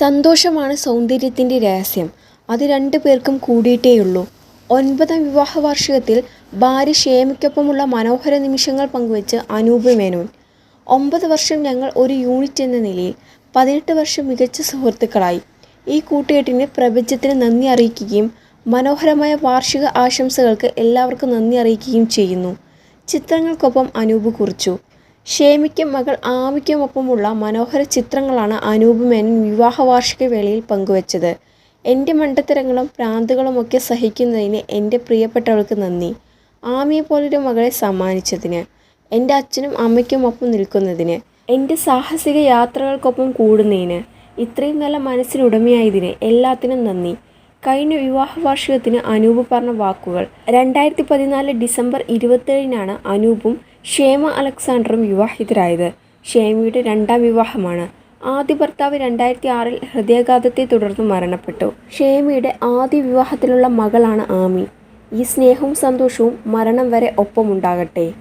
സന്തോഷമാണ് സൗന്ദര്യത്തിന്റെ രഹസ്യം. അത് രണ്ടു പേർക്കും കൂടിയിട്ടേയുള്ളൂ. ഒൻപതാം വിവാഹ വാർഷികത്തിൽ ഭാര്യ ഷേമയ്ക്കൊപ്പമുള്ള മനോഹര നിമിഷങ്ങൾ പങ്കുവച്ച് അനൂപ് മേനോൻ. ഒമ്പത് വർഷം ഞങ്ങൾ ഒരു യൂണിറ്റ് എന്ന നിലയിൽ പതിനെട്ട് വർഷം മികച്ച സുഹൃത്തുക്കളായി. ഈ കൂട്ടുകെട്ടിന് പ്രപഞ്ചത്തിന് നന്ദി അറിയിക്കുകയും മനോഹരമായ വാർഷിക ആശംസകൾക്ക് എല്ലാവർക്കും നന്ദി അറിയിക്കുകയും ചെയ്യുന്നു. ചിത്രങ്ങൾക്കൊപ്പം അനൂപ് കുറിച്ചു. ഷേമിക്കും മകൾ ആമിക്കുമൊപ്പമുള്ള മനോഹര ചിത്രങ്ങളാണ് അനൂപ് മേനൻ വിവാഹ വാർഷിക വേളയിൽ പങ്കുവച്ചത്. എന്റെ മണ്ടത്തരങ്ങളും പ്രാന്തുകളുമൊക്കെ സഹിക്കുന്നതിന് എന്റെ പ്രിയപ്പെട്ടവൾക്ക് നന്ദി. ആമിയെ പോലൊരു മകളെ സമ്മാനിച്ചതിന് എന്റെ അച്ഛനും അമ്മയ്ക്കുമൊപ്പം നിൽക്കുന്നതിന് എന്റെ സാഹസിക യാത്രകൾക്കൊപ്പം കൂടുന്നതിന് ഇത്രയും നല്ല മനസ്സിനുടമയായതിന് എല്ലാത്തിനും നന്ദി. കഴിഞ്ഞ വിവാഹ വാർഷികത്തിന് അനൂപ് പറഞ്ഞ വാക്കുകൾ രണ്ടായിരത്തി പതിനാല് ഡിസംബർ ഇരുപത്തേഴിനാണ് അനൂപും ഷേമ അലക്സാണ്ടറും വിവാഹിതരായത്. ഷേമയുടെ രണ്ടാം വിവാഹമാണ്. ആദ്യ ഭർത്താവ് രണ്ടായിരത്തി ആറിൽ ഹൃദയാഘാതത്തെ തുടർന്ന് മരണപ്പെട്ടു. ഷേമയുടെ ആദ്യ വിവാഹത്തിലുള്ള മകളാണ് ആമി. ഈ സ്നേഹവും സന്തോഷവും മരണം വരെ ഒപ്പമുണ്ടാകട്ടെ.